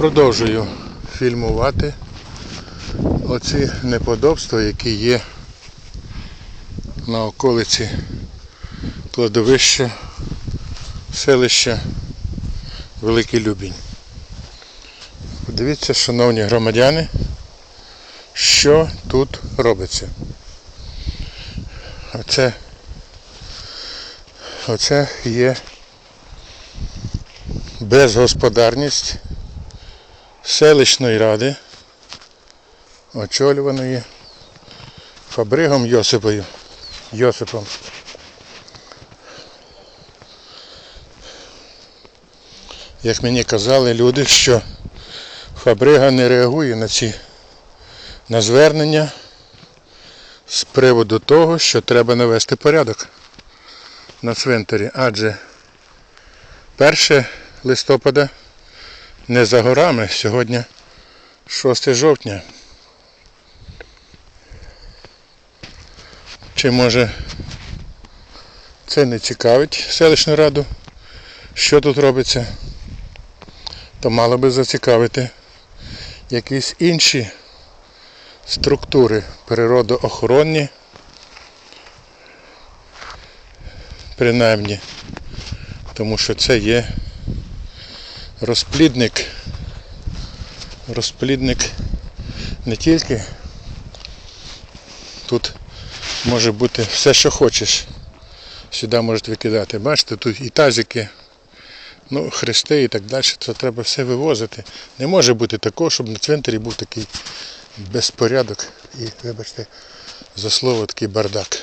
Продовжую фільмувати оці неподобства, які є на околиці кладовища, селища Великий Любінь. Подивіться, шановні громадяни, що тут робиться. Оце, оце є безгосподарність селищної ради, очолюваної Фабригом Йосипою. Йосипом. Як мені казали люди, що Фабрига не реагує на ці на звернення з приводу того, що треба навести порядок на цвинтарі, адже 1 листопада не за горами, сьогодні 6 жовтня. Чи може це не цікавить селищну раду, що тут робиться, то мало би зацікавити якісь інші структури природоохоронні, принаймні, тому що це є розплідник, розплідник не тільки тут може бути все, що хочеш. Сюди можуть викидати. Бачите, тут і тазики, ну, хрести і так далі. Це треба все вивозити. Не може бути такого, щоб на цвинтарі був такий безпорядок і, вибачте, за слово такий бардак.